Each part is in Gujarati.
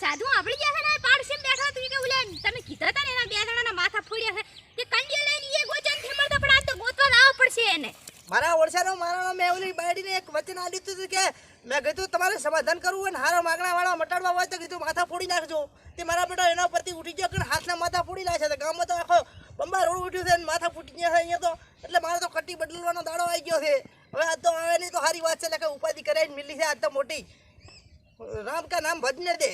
સાધુ આપણી. જે છે ને પાડશે બેઠા તું કે, ઉલે, તમે કીધા હતા ને એના બે જણાના માથા ફોડ્યા છે? મારા ઓળસાનો મારાનો મેં ઓલી બાયડીને એક વચન આપ્યું હતું કે, મેં કીધું, તમારે સમાધાન કરવું હોય ને, હારો માગણા વાળા મટાડવા હોય તો કીધું, માથા ફોડી નાખજો. તે મારા બેટા એના પરથી ઉઠી ગયો કે હાથના માથા ફોડી નાખે છે. ગામમાં તો આખો બંબા રોડ ઉઠ્યું છે ને, માથા ફૂટી ગયા છે અહીંયા તો. એટલે મારે તો કટ્ટી બદલવાનો દાડો આવી ગયો છે. હવે આજ તો આવે નહીં તો સારી વાત છે, એટલે ઉપાધિ કરાવીને મિલી છે. આ તો મોટી, રામ કા નામ ભજને દે.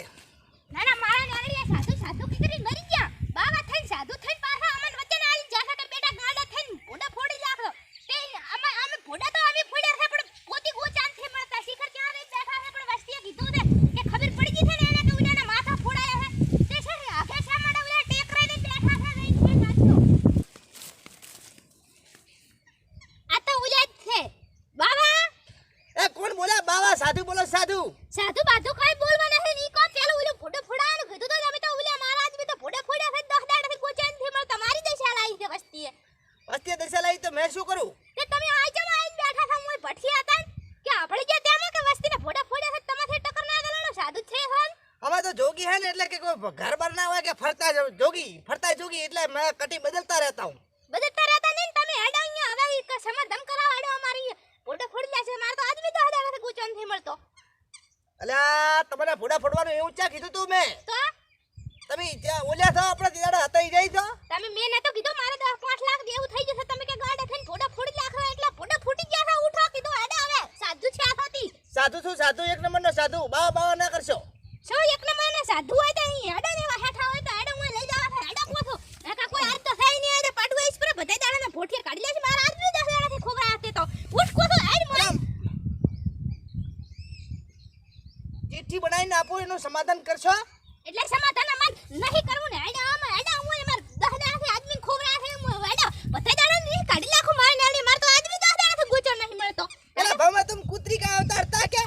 ના ના, મારા નારડિયા સાધુ સાધુ કીધરી મરી ગયા બાવા થઈને સાધુ થઈને પાછા અમન વચન આલી જાખા કે બેટા ગાડા થઈને ભોડા ફોડી નાખો તે અમે અમે ભોડા તો અમે ફોડ્યા છે પણ પોતી ગોચાનથી મળતા શિખર ક્યાં રહી બેઠા છે પણ વસ્તીએ કીધું છે કે ખબર પડી ગઈ છે ને એને કે ઉડાના માથા ફોડાયા છે તે છે ને આખે શા માટે ઉડા ટેકરાઈને બેઠા છે નહીં કોઈ નાચતો આ તો ઉડા જ છે બાવા એ કોણ બોલે બાવા સાધુ બોલો સાધુ. સાધુ બાધુ કઈ બોલવા નથી ની કો પેલું ઓલું ફોટો ફોડાવાનું કીધું તો તમે તો ઓલા મારા મે તો ફોટો ફોડ્યા છે દહ દાડથી કોચેનથી મળે તમારી દશા લાવી છે વસ્તીએ. વસ્તી દશા લાવી તો મેં શું કરું? કે તમે આ જમ આઈને બેઠા થા મોય ભઠી હતા કે આપણે જે તેમાં કે વસ્તીને ફોટો ફોડ્યા છે તમારે ટક્કર ના દેવાનો સાધુ છે હોન. અમે તો જોગી હે ને એટલે કે કોઈ ઘર બાર ના હોય કે ફરતા જોગી ફરતા જોગી એટલે મેં કટી બદલતા રહેતા હું બદલતા રહેતા નહીં ને તમે હેડા અહીંયા હવે ઈ ક- સમાધાન કરાવો હેડો અમારી ફોટો ફોડી લે છે મારે તો આદમી દસ દાડથી કોચેનથી મળતો અલ્યા તમને ફોડા ફોડવાનું એવું ચા કીધું તું મેં? તો? તમે ત્યાં ઓલ્યા છો આપણે ત્યાં હતા ઈ જઈ છો? તમે મેં નતો કીધું મારે દસ પાંચ લાખ દેવું થઈ જશે. તમે કે ગાડા થઈને ફોડા ફોડી નાખો એટલે ફોડા ફૂટી ગયા છે ઉઠો કીધું હેડો હવે સાધુ છે આ હતી સાધુ શું? સાધુ એક નંબરનો સાધુ. બાવા બાવા ના કરશો. શું એક નંબરના સાધુ હોય તો અહીં હેડો ને એવા હેઠા હોય તો હેડો હું લઈ જવા છે હેડો કોથો નકા કોઈ આજ તો થાય નહીં આજે પાડું આઈસ પર બધા દાડાના ભોઠિયા કાઢી લેશે મારા આદમી દસ દાડાથી ખોબરા હાથે તો ઉઠ કોથો હેડ મને કેમ? ચિઠ્ઠી બનાવીને આપો એનું સમાધાન કરશો એટલે સમાધાન અમાર નહીં કરવું ને. આડા આમાં આડા હું અમાર દહ દાડાથી આદમી ખૂબ છે હું આડા બધા દાડા ની કાઢી નાખો માર ને માર તો આદમી દહ દાડાથી ગુચો નહીં મળતો. એલા ભાવમાં તમે કૂતરી કા અવતાર કે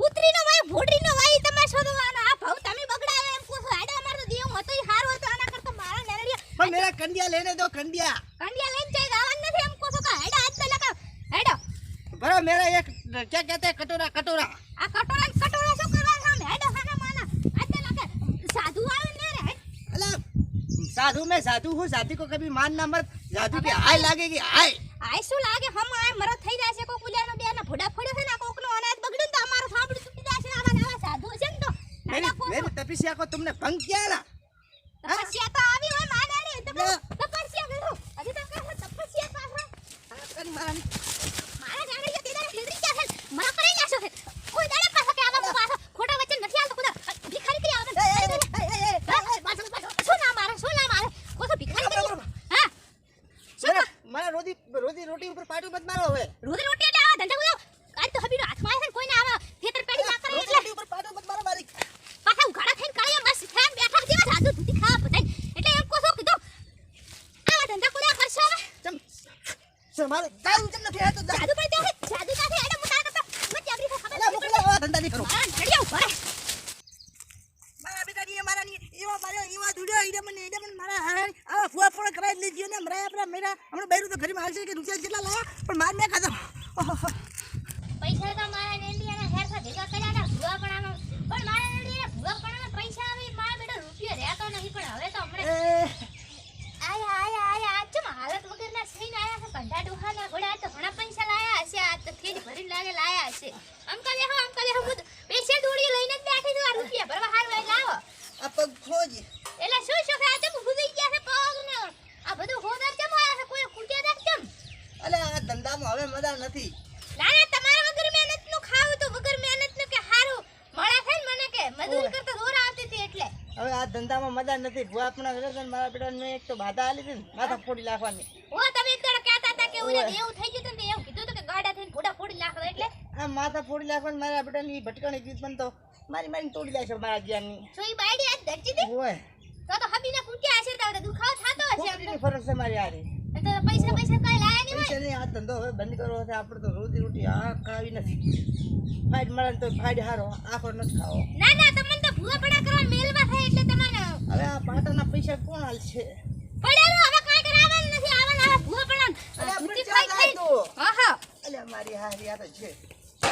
કૂતરી નો વાય ભોડરી નો વાય તમે શોધવાનો. આ ભાવ તમે બગડાવે એમ પૂછો આડા અમાર તો દેવ હતો ઈ હારો હતો. આના કરતો મારા નરડિયા પણ મેરા કંડિયા લેને દો કંડિયા. કંડિયા લઈને જઈ આવવાનું નથી એમ પૂછો કા આડા આજ તો લગા આડા બરો મેરા એક કે કહેતે કટોરા કટોરા. આ કટોરા સાધુ મેં સાધુ હું સાથી કો કભી માન ના મરત. સાધુ કે હાય લાગે કે હાય હાય શું લાગે? હમ આ મરત થઈ જાય છે કોક ઉલ્યાનો બે ના ફોડા ફોડ્યો છે ના કોક નો અનાજ બગડ્યું તો અમારો સાંભળી તૂટી જાય છે આવા આવા સાધુ છે ને તો. મેરી મેરી તપસ્યા કો તમને ભંગ ક્યાં ના તપસ્યા તો આવી હોયમાં ડાડી તો તપસ્યા કરો. અરે તો તપસ્યા મારો કામ નથી આતો જા સાધુ પણ ત્યાં સાધુ સાથે એડે મુતા કરતા મત જાબરી ખબર અલા મુકલા આવા ધંધા નહીં કરું. હા જડિયો ભરે મારા બેટા ની મારા ની એવા મારા એવા દુડ્યો ઈડે મને ઈડે મને મારા આવા ફુવા કરાવી લીધી ને મરાયા આપણા મેરા હમણાં બૈરું તો ઘરમાં આવશે કે રૂપિયા જેટલા લાયા પણ માર મેં ખાધો. પૈસા તો મારા નેલિયાના હેરસા ભેગા કર્યા હતા ભૂવા પણ આમાં પણ મારા નેલિયાના ભૂવા પણ આમાં પૈસા આવે મારા બેટો રૂપિયો રહેતો નહીં પણ હવે તો હમણાં એ આયા આયા આયા આજ ચમ હાલત વગરના થઈને આયા છે કંઢા ડોહાના ઘોડા તો ઘણા પૈસા લાયા હશે આ તો થેલી ભરીને લાગે લાયા હશે અંકલ હો અંકલ હો હું પૈસા દોડી લઈને જ બેઠી છું આ રૂપિયા ભરવા હાર વાય લાવો આ પગ ખોજ એટલે શું શું ખાય તેમ ભૂલી ગયા છે પગ ને આ બધું હોદર ચમ આયા છે કોઈ કુટિયા દાખ ચમ અલે આ ધંધામાં હવે મજા નથી ના ના તમારા વગર મહેનતનું ખાવું તો વગર મહેનતનું કે હારું મળે છે ને મને કે મજૂરી કરતા દોર આવતી હતી એટલે. હવે આ ધંધામાં મજા નથી. ભૂ આપણા ઘરે છે મારા બેટા મેં એક તો બાધા આલી હતી ને માથા ફોડી નાખવાની. ઓ તમે એક દાડો કહેતા હતા કે ઓલે એવું થઈ ગયું ને એવું કીધું હતું કે ગાડા થઈને ફોડા ફોડી નાખો એટલે. આ માથા ફોડી નાખવાની મારા બેટાની ભટકણી ગીત પણ તો. મારી મારી તોડી નાખશે મારા જ્ઞાનની શું ઈ બાયડી આજ ધરતી હતી ઓય. તો તો હબીને ફૂટ્યા હશે તો દુખાવો થતો હશે. ફરક છે મારી એ તો પૈસા પૈસા કાઈ લાયા નહીં પૈસા નહીં આ ધંધો હવે બંધ કરવો છે. આપણે તો રોજી રોટી આ ખાવી નથી. ફાઈટ મળે તો ફાઈટ હારો. આખો નથી ખાવો. ના ના તમને તો ભૂવા પડા કરવા મેલમાં થાય એટલે તમને હવે આ પાટાના પૈસા કોણ હાલશે? પડ્યાનું હવે કાંઈ કરાવવાનું નથી. આવવાના હવે ભૂવા પડા અલ્યા, ધૂતી પણ ખાઈ ચાલ તું. ખાઈ. હા હા. અલ્યા મારી હારી આ તો છે.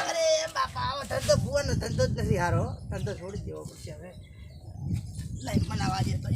અરે બાપા આવો ધંધો ભૂવાનો ધંધો જ નથી હારો. ધંધો છોડી દેવો પડશે હવે. લાઈફ મનાવા દે તો.